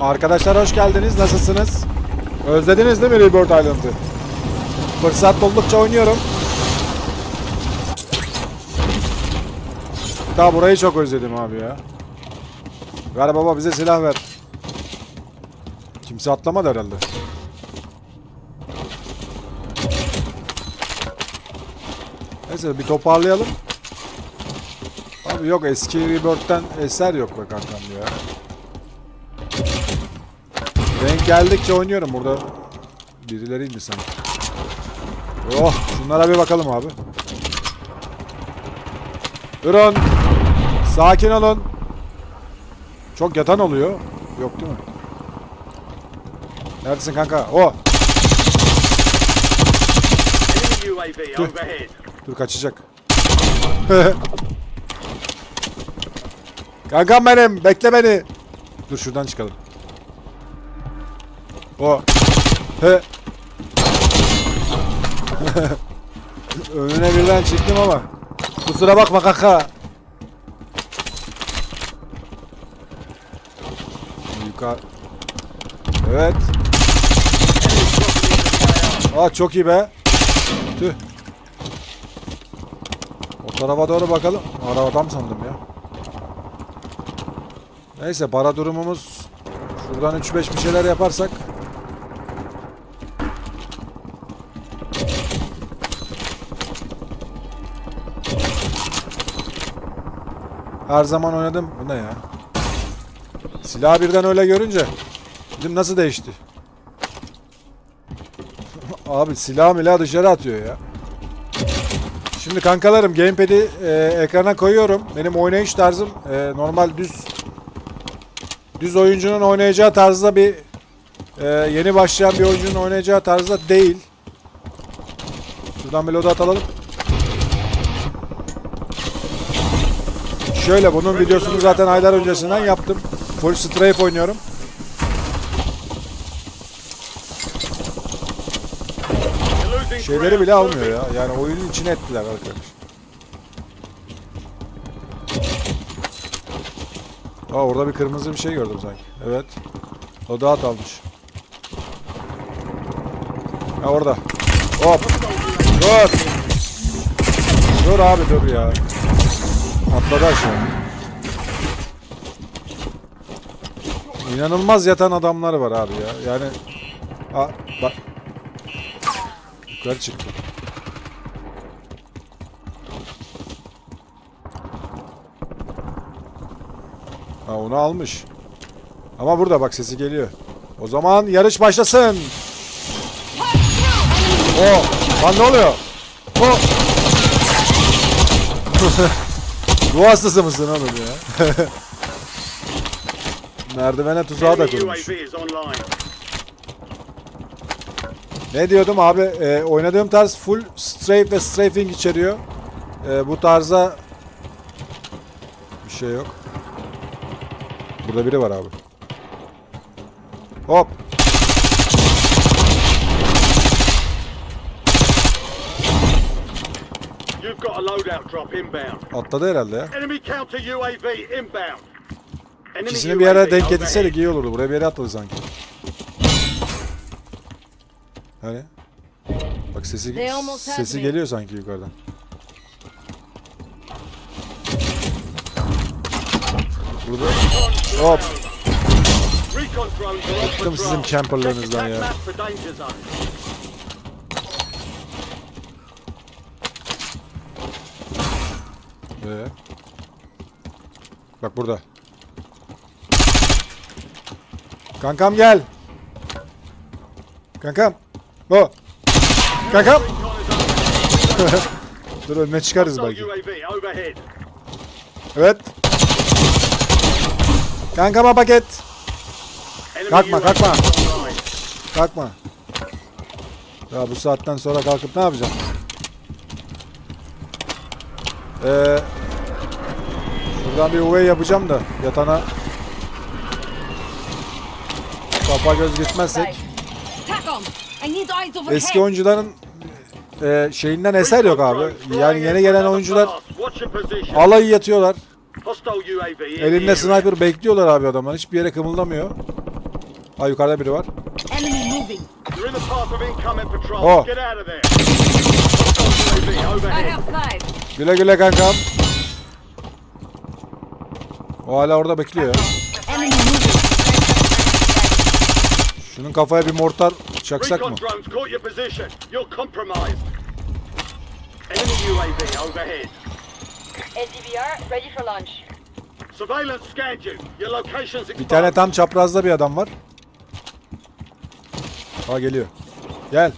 Arkadaşlar hoş geldiniz. Nasılsınız? Özlediniz değil mi Rebirth Island'ı? Fırsat buldukça oynuyorum. Daha burayı çok özledim abi ya. Ver baba bize silah ver. Kimse atlamadı herhalde. Neyse bir toparlayalım. Abi yok eski Rebirth'ten eser yok be kankam ya. Geldikçe oynuyorum burada. Birileriydi sanki. Oh şunlara bir bakalım abi. Durun. Sakin olun. Çok yatan oluyor. Yok değil mi? Neredesin kanka? O. UAV Dur. Dur kaçacak. Kankam benim. Bekle beni. Dur şuradan çıkalım. O. He. Önüne birden çıktım ama. Kusura bakma kanka. Yukarı. Evet. Aa çok iyi be. Tüh. O tarafa doğru bakalım. Ara adam sandım ya. Neyse para durumumuz şuradan 3-5 bir şeyler yaparsak Her zaman oynadım. Bu ne ya? Silah birden öyle görünce dedim nasıl değişti? Abi silah milah dışarı atıyor ya. Şimdi kankalarım gamepad'i e, ekrana koyuyorum. Benim oynayış tarzım e, normal düz düz oyuncunun oynayacağı tarzda bir e, yeni başlayan bir oyuncunun oynayacağı tarzda değil. Şuradan bir loadout alalım. Şöyle bunun videosunu zaten aylar öncesinden yaptım. Full strafe oynuyorum. Şeyleri bile almıyor ya. Yani oyunun içine ettiler arkadaş. Aa orada bir kırmızı bir şey gördüm sanki. Evet. O dağıt almış. Ha orada. Hop. Dur. Dur abi dur ya. Atladı aşağı. İnanılmaz yatan adamlar var abi ya. Yani Aa, bak Yukarı çıktı. Ha onu almış. Ama burada bak sesi geliyor. O zaman yarış başlasın. O, lan ne oluyor? O. Bu hastası mısın oğlum ya? Merdivene tuzağı da kurmuş. Ne diyordum abi? e, oynadığım tarz full strafe ve strafing içeriyor. E, bu tarza bir şey yok. Burada biri var abi. Hop. Got a loadout drop inbound. Atladı herhalde ya. Enemy counter UAV inbound. Enemy İkisini bir ara UAV denk getirseydik iyi olurdu. Buraya bir yere atladı sanki. Hani? Bak sesi They almost had sesi me. geliyor sanki yukarıdan. Burada. Hop. Recon drones are on Bıktım sizin Check ya. attack map for danger zone. Ee? Bak burada. Kankam gel. Kankam. Bu. Kankam. Dur önüne çıkarız belki. Evet. Kankama paket. Kalkma, kalkma. Kalkma. Ya bu saatten sonra kalkıp ne yapacağım? Ee, şuradan bir UV yapacağım da yatana kafa göz gitmezsek. Eski oyuncuların e, şeyinden eser yok abi. Yani yeni gelen oyuncular alayı yatıyorlar. The Elinde sniper bekliyorlar abi adamlar. Hiçbir yere kımıldamıyor. Ha yukarıda biri var. Oh. Güle güle kankam. O hala orada bekliyor. Şunun kafaya bir mortar çaksak mı? Bir tane tam çaprazda bir adam var. Ha geliyor. Gel.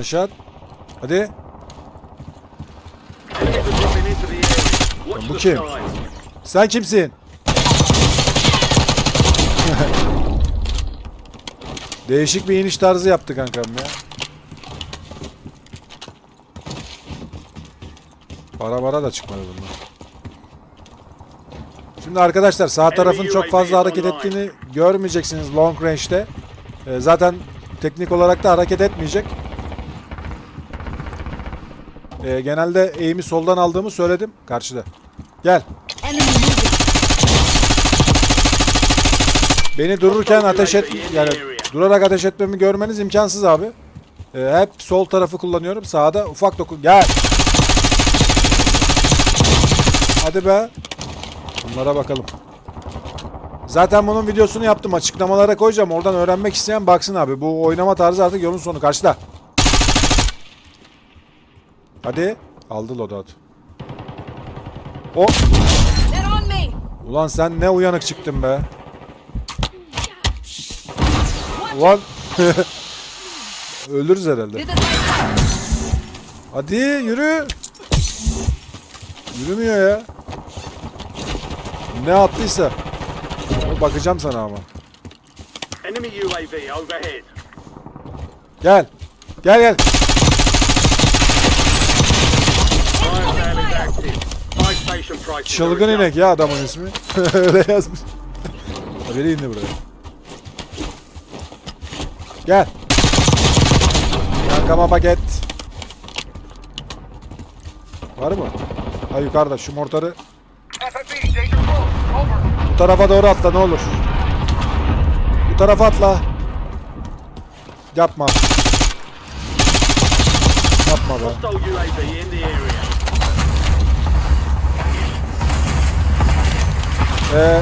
Aşağı. Hadi. Bu kim? Sen kimsin? Değişik bir iniş tarzı yaptı kankam ya. Para para da çıkmadı bunlar. Şimdi arkadaşlar sağ tarafın çok fazla hareket ettiğini görmeyeceksiniz long range'de. Ee, zaten teknik olarak da hareket etmeyecek. Ee, genelde eğimi soldan aldığımı söyledim karşıda. Gel. Beni dururken ateş et yani durarak ateş etmemi görmeniz imkansız abi. Ee, hep sol tarafı kullanıyorum. Sağda ufak dokun. Gel. Hadi be. Bunlara bakalım. Zaten bunun videosunu yaptım. Açıklamalara koyacağım. Oradan öğrenmek isteyen baksın abi. Bu oynama tarzı artık yolun sonu. Karşıda. Hadi. Aldı loadout. O. Ulan sen ne uyanık çıktın be. Ulan. Ölürüz herhalde. Hadi yürü. Yürümüyor ya. Ne attıysa. Bakacağım sana ama. Enemy UAV overhead. Gel. Gel gel. Çılgın inek ya adamın ismi. Öyle yazmış. Biri indi buraya. Gel. Yankama paket. Var mı? Ha yukarıda şu mortarı. Bu tarafa doğru atla ne olur. Bu tarafa atla. Yapma. Yapma be. Ee,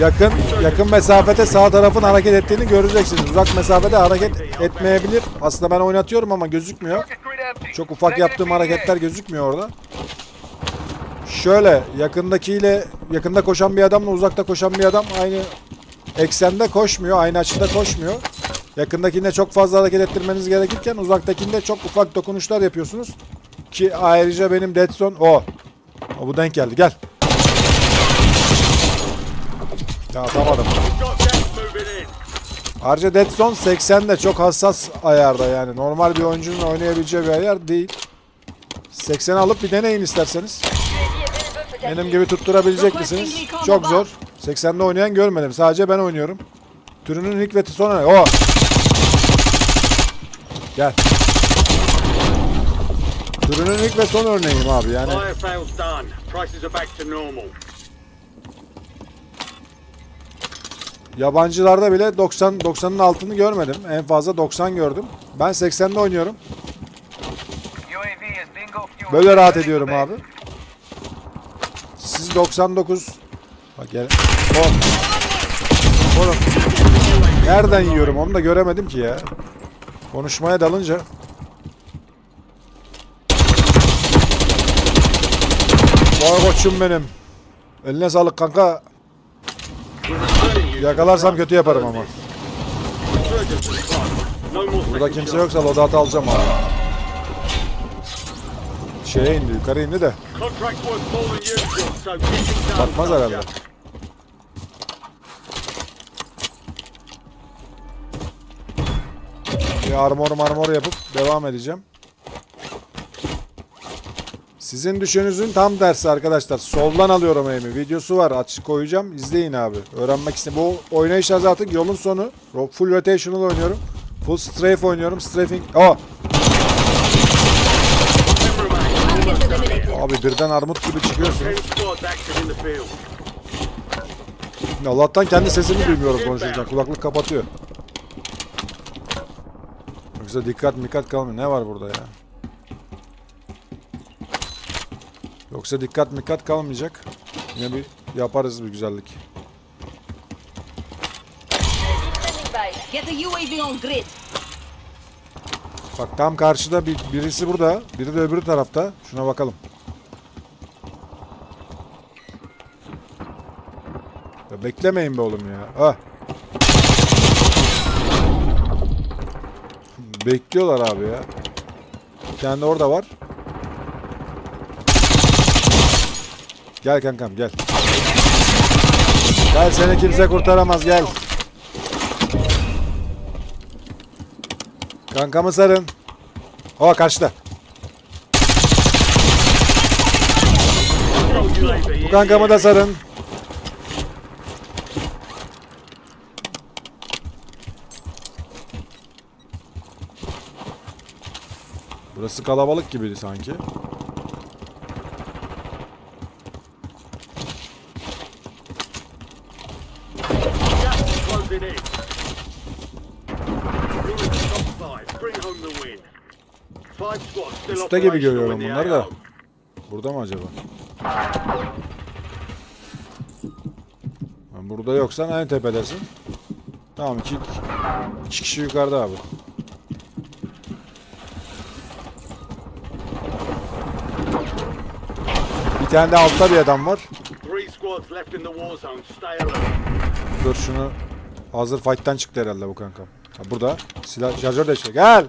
yakın yakın mesafede sağ tarafın hareket ettiğini göreceksiniz. Uzak mesafede hareket etmeyebilir. Aslında ben oynatıyorum ama gözükmüyor. Çok ufak yaptığım hareketler gözükmüyor orada. Şöyle yakındakiyle yakında koşan bir adamla uzakta koşan bir adam aynı eksende koşmuyor, aynı açıda koşmuyor. Yakındakinde çok fazla hareket ettirmeniz gerekirken uzaktakinde çok ufak dokunuşlar yapıyorsunuz. Ki ayrıca benim dead zone o. O bu denk geldi. Gel. Ya atamadım. Ayrıca Dead Zone 80 de çok hassas ayarda yani. Normal bir oyuncunun oynayabileceği bir ayar değil. 80 alıp bir deneyin isterseniz. Benim gibi tutturabilecek misiniz? Çok zor. 80'de oynayan görmedim. Sadece ben oynuyorum. Türünün ilk ve son örneği. O. Gel. Türünün ilk ve son örneğiyim abi yani. Yabancılarda bile 90 90'ın altını görmedim. En fazla 90 gördüm. Ben 80'de oynuyorum. Böyle rahat ediyorum abi. Siz 99 Bak gel. O. Oğlum. Nereden yiyorum onu da göremedim ki ya. Konuşmaya dalınca. Vay koçum benim. Eline sağlık kanka. Yakalarsam kötü yaparım ama. Burada kimse yoksa loadout alacağım abi. Şeye indi yukarı indi de. Soldier. herhalde. Bir armor marmor yapıp devam edeceğim. Sizin düşününüzün tam tersi arkadaşlar. Soldan alıyorum aim'i. Videosu var. Açık koyacağım. İzleyin abi. Öğrenmek istedim. Bu oynayışlar zaten yolun sonu. Full rotational oynuyorum. Full strafe oynuyorum. Strafing. Eliminated. Abi birden armut gibi çıkıyorsunuz. Allah'tan kendi sesimi duymuyorum konuşurken. Kulaklık kapatıyor. Yoksa dikkat mikkat kalmıyor. Ne var burada ya? Yoksa dikkat mikkat kalmayacak. Yine bir yaparız bir güzellik. Bak tam karşıda bir, birisi burada. Biri de öbür tarafta. Şuna bakalım. Ya beklemeyin be oğlum ya. Ah. Bekliyorlar abi ya. Bir tane orada var. Gel kankam gel. Gel seni kimse kurtaramaz gel. Kankamı sarın. O karşıda. Bu kankamı da sarın. Burası kalabalık gibiydi sanki. Closing in. You're in the top five. Bring home the win. Five squads still Usta gibi görüyorum bunları da. Burada mı acaba? Ha, Burada yoksan en tepedesin. Tamam iki, iki kişi yukarıda abi. Bir tane de altta bir adam var. Dur şunu hazır fight'tan çıktı herhalde bu kankam. Ha, burada silah şarjör de işte. Gel.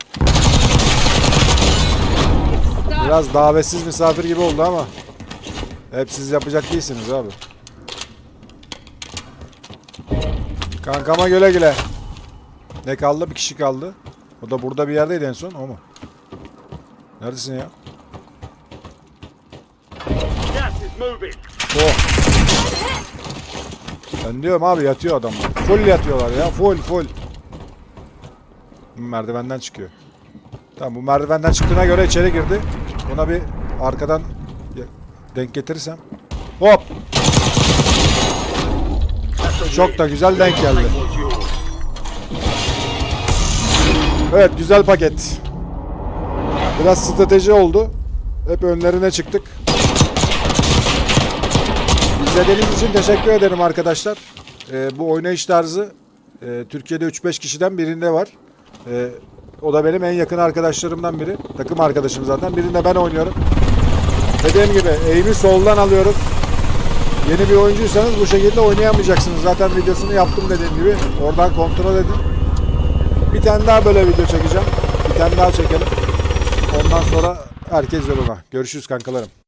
Biraz davetsiz misafir gibi oldu ama hep siz yapacak değilsiniz abi. Kankama güle güle. Ne kaldı? Bir kişi kaldı. O da burada bir yerdeydi en son. O mu? Neredesin ya? Ben diyorum abi yatıyor adamlar. Full yatıyorlar ya. Full full. Merdivenden çıkıyor. Tamam bu merdivenden çıktığına göre içeri girdi. Buna bir arkadan denk getirirsem. Hop. Çok da güzel denk geldi. Evet güzel paket. Biraz strateji oldu. Hep önlerine çıktık. İzlediğiniz için teşekkür ederim arkadaşlar. Ee, bu oynayış tarzı e, Türkiye'de 3-5 kişiden birinde var. Ee, o da benim en yakın arkadaşlarımdan biri. Takım arkadaşım zaten. Birinde ben oynuyorum. Dediğim gibi eğimi soldan alıyoruz. Yeni bir oyuncuysanız bu şekilde oynayamayacaksınız. Zaten videosunu yaptım dediğim gibi. Oradan kontrol edin. Bir tane daha böyle video çekeceğim. Bir tane daha çekelim. Ondan sonra herkes yoluna. Görüşürüz kankalarım.